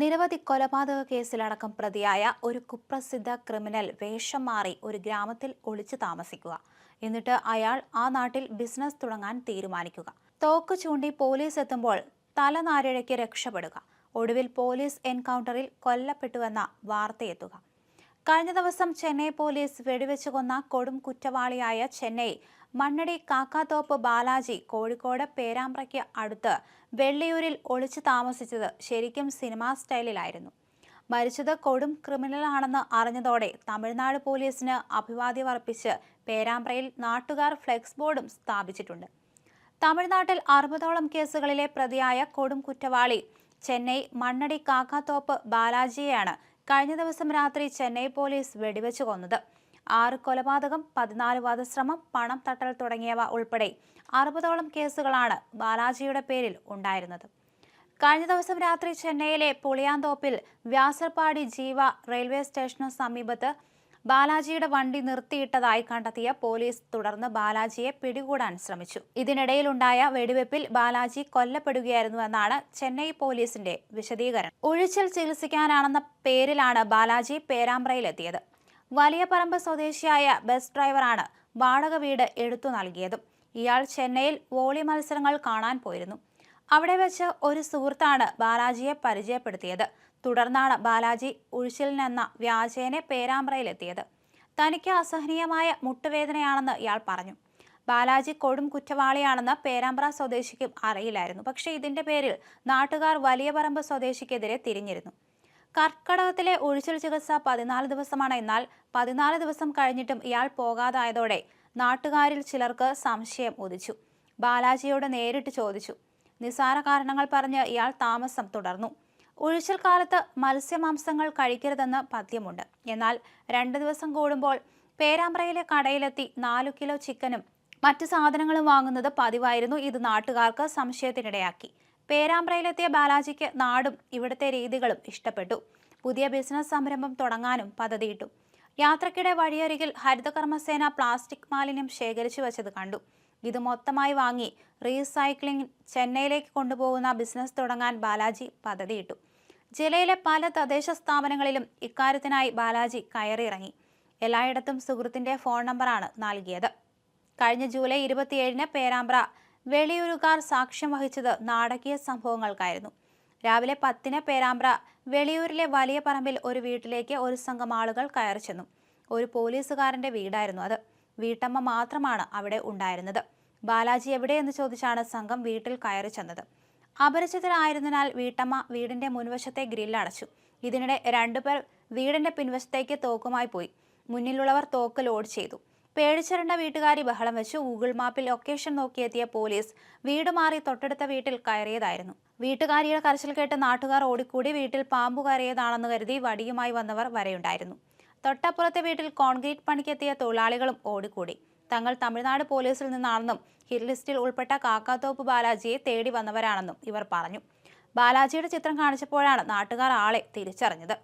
നിരവധി കൊലപാതക കേസിലടക്കം പ്രതിയായ ഒരു കുപ്രസിദ്ധ ക്രിമിനൽ വേഷം മാറി ഒരു ഗ്രാമത്തിൽ ഒളിച്ചു താമസിക്കുക. എന്നിട്ട് അയാൾ ആ നാട്ടിൽ ബിസിനസ് തുടങ്ങാൻ തീരുമാനിക്കുക. തോക്ക് ചൂണ്ടി പോലീസ് എത്തുമ്പോൾ തലനാരിഴയ്ക്ക് രക്ഷപ്പെടുക. ഒടുവിൽ പോലീസ് എൻകൗണ്ടറിൽ കൊല്ലപ്പെട്ടുവെന്ന വാർത്തയെത്തുക കഴിഞ്ഞ ദിവസം ചെന്നൈ പോലീസ് വെടിവെച്ച് കൊന്ന കൊടും കുറ്റവാളിയായ ചെന്നൈ മണ്ണടി കാക്കാത്തോപ്പ് ബാലാജി കോഴിക്കോട് പേരാമ്പ്രയ്ക്ക് അടുത്ത് വെള്ളിയൂരിൽ ഒളിച്ചു താമസിച്ചത് ശരിക്കും സിനിമാ സ്റ്റൈലിലായിരുന്നു. മരിച്ചത് കൊടും ക്രിമിനലാണെന്ന് അറിഞ്ഞതോടെ തമിഴ്നാട് പോലീസിന് അഭിവാദ്യമർപ്പിച്ച് പേരാമ്പ്രയിൽ നാട്ടുകാർ ഫ്ലെക്സ് ബോർഡും സ്ഥാപിച്ചിട്ടുണ്ട്. തമിഴ്നാട്ടിൽ അറുപതോളം കേസുകളിലെ പ്രതിയായ കൊടും കുറ്റവാളി ചെന്നൈ മണ്ണടി കാക്കാത്തോപ്പ് ബാലാജിയെയാണ് കഴിഞ്ഞ ദിവസം രാത്രി ചെന്നൈ പോലീസ് വെടിവെച്ചു കൊന്നത്. ആറ് കൊലപാതകം പതിനാല് വധശ്രമം പണം തട്ടൽ തുടങ്ങിയവ ഉൾപ്പെടെ അറുപതോളം കേസുകളാണ് ബാലാജിയുടെ പേരിൽ ഉണ്ടായിരുന്നത്. കഴിഞ്ഞ ദിവസം രാത്രി ചെന്നൈയിലെ പുളിയാന്തോപ്പിൽ വ്യാസർപാടി ജീവ റെയിൽവേ സ്റ്റേഷനു സമീപത്ത് ബാലാജിയുടെ വണ്ടി നിർത്തിയിട്ടതായി കണ്ടെത്തിയ പോലീസ് തുടർന്ന് ബാലാജിയെ പിടികൂടാൻ ശ്രമിച്ചു. ഇതിനിടയിലുണ്ടായ വെടിവെപ്പിൽ ബാലാജി കൊല്ലപ്പെടുകയായിരുന്നുവെന്നാണ് ചെന്നൈ പോലീസിന്റെ വിശദീകരണം. ഒഴിച്ചിൽ ചികിത്സിക്കാനാണെന്ന പേരിലാണ് ബാലാജി പേരാമ്പ്രയിലെത്തിയത്. വലിയ പറമ്പ് സ്വദേശിയായ ബസ് ഡ്രൈവറാണ് വാടക വീട് എടുത്തു നൽകിയതും. ഇയാൾ ചെന്നൈയിൽ വോളി മത്സരങ്ങൾ കാണാൻ പോയിരുന്നു. അവിടെ വെച്ച് ഒരു സുഹൃത്താണ് ബാലാജിയെ പരിചയപ്പെടുത്തിയത്. തുടർന്നാണ് ബാലാജി ഉഴിച്ചിലിനെന്ന വ്യാജേനെ പേരാമ്പ്രയിലെത്തിയത്. തനിക്ക് അസഹനീയമായ മുട്ടുവേദനയാണെന്ന് ഇയാൾ പറഞ്ഞു. ബാലാജി കൊടും കുറ്റവാളിയാണെന്ന് പേരാമ്പ്ര സ്വദേശിക്കും അറിയില്ലായിരുന്നു. പക്ഷേ ഇതിന്റെ പേരിൽ നാട്ടുകാർ വലിയ പറമ്പ് സ്വദേശിക്കെതിരെ തിരിഞ്ഞിരുന്നു. കർക്കടകത്തിലെ ഒഴിച്ചിൽ ചികിത്സ പതിനാല് ദിവസമാണ്. എന്നാൽ പതിനാല് ദിവസം കഴിഞ്ഞിട്ടും ഇയാൾ പോകാതായതോടെ നാട്ടുകാരിൽ ചിലർക്ക് സംശയം ഉദിച്ചു. ബാലാജിയോട് നേരിട്ട് ചോദിച്ചു. നിസാര കാരണങ്ങൾ പറഞ്ഞ് ഇയാൾ താമസം തുടർന്നു. ഒഴിച്ചിൽ കാലത്ത് മത്സ്യമാംസങ്ങൾ കഴിക്കരുതെന്ന് പദ്യമുണ്ട്. എന്നാൽ രണ്ട് ദിവസം കൂടുമ്പോൾ പേരാമ്പ്രയിലെ കടയിലെത്തി നാലു കിലോ ചിക്കനും മറ്റു സാധനങ്ങളും വാങ്ങുന്നത് പതിവായിരുന്നു ഇത് നാട്ടുകാർക്ക് സംശയത്തിനിടയാക്കി. പേരാമ്പ്രയിലെത്തിയ ബാലാജിക്ക് നാടും ഇവിടുത്തെ രീതികളും ഇഷ്ടപ്പെട്ടു. പുതിയ ബിസിനസ് സംരംഭം തുടങ്ങാനും പദ്ധതിയിട്ടു. യാത്രക്കിടെ വഴിയരികിൽ ഹരിതകർമ്മസേന പ്ലാസ്റ്റിക് മാലിന്യം ശേഖരിച്ചു വച്ചത് കണ്ടു. ഇത് മൊത്തമായി വാങ്ങി റീസൈക്ലിംഗ് ചെന്നൈയിലേക്ക് കൊണ്ടുപോകുന്ന ബിസിനസ് തുടങ്ങാൻ ബാലാജി പദ്ധതിയിട്ടു. ജില്ലയിലെ പല തദ്ദേശ സ്ഥാപനങ്ങളിലും ഇക്കാര്യത്തിനായി ബാലാജി കയറിയിറങ്ങി. എല്ലായിടത്തും സുഹൃത്തിന്റെ ഫോൺ നമ്പറാണ് നൽകിയത്. കഴിഞ്ഞ ജൂലൈ ഇരുപത്തിയേഴിന് പേരാമ്പ്ര വെളിയൂരുകാർ സാക്ഷ്യം വഹിച്ചത് നാടകീയ സംഭവങ്ങൾക്കായിരുന്നു. രാവിലെ പത്തിന് പേരാമ്പ്ര വെളിയൂരിലെ വലിയ പറമ്പിൽ ഒരു വീട്ടിലേക്ക് ഒരു സംഘം ആളുകൾ കയറി ചെന്നു ഒരു പോലീസുകാരന്റെ വീടായിരുന്നു അത്. വീട്ടമ്മ മാത്രമാണ് അവിടെ ഉണ്ടായിരുന്നത്. ബാലാജി എവിടെയെന്ന് ചോദിച്ചാണ് സംഘം വീട്ടിൽ കയറി ചെന്നത്. അപരിചിതരായിരുന്നതിനാൽ വീട്ടമ്മ വീടിന്റെ മുൻവശത്തെ ഗ്രില്ല് അടച്ചു. ഇതിനിടെ രണ്ടുപേർ വീടിന്റെ പിൻവശത്തേക്ക് തോക്കുമായി പോയി. മുന്നിലുള്ളവർ തോക്ക് ലോഡ് ചെയ്തു. പേടിച്ചിരണ്ട വീട്ടുകാരി ബഹളം വെച്ച്. ഗൂഗിൾ മാപ്പിൽ ലൊക്കേഷൻ നോക്കിയെത്തിയ പോലീസ് വീട് മാറി തൊട്ടടുത്ത വീട്ടിൽ കയറിയതായിരുന്നു. വീട്ടുകാരിയുടെ കരച്ചിൽ കേട്ട് നാട്ടുകാർ ഓടിക്കൂടി വീട്ടിൽ പാമ്പു കയറിയതാണെന്ന് കരുതി വടിയുമായി വന്നവർ വരെയുണ്ടായിരുന്നു. തൊട്ടപ്പുറത്തെ വീട്ടിൽ കോൺക്രീറ്റ് പണിക്കെത്തിയ തൊഴിലാളികളും ഓടിക്കൂടി. തങ്ങൾ തമിഴ്നാട് പോലീസിൽ നിന്നാണെന്നും ഹിറ്റ് ലിസ്റ്റിൽ ഉൾപ്പെട്ട കാക്കാത്തോപ്പ് ബാലാജിയെ തേടി വന്നവരാണെന്നും ഇവർ പറഞ്ഞു. ബാലാജിയുടെ ചിത്രം കാണിച്ചപ്പോഴാണ് നാട്ടുകാർ ആളെ തിരിച്ചറിഞ്ഞത്.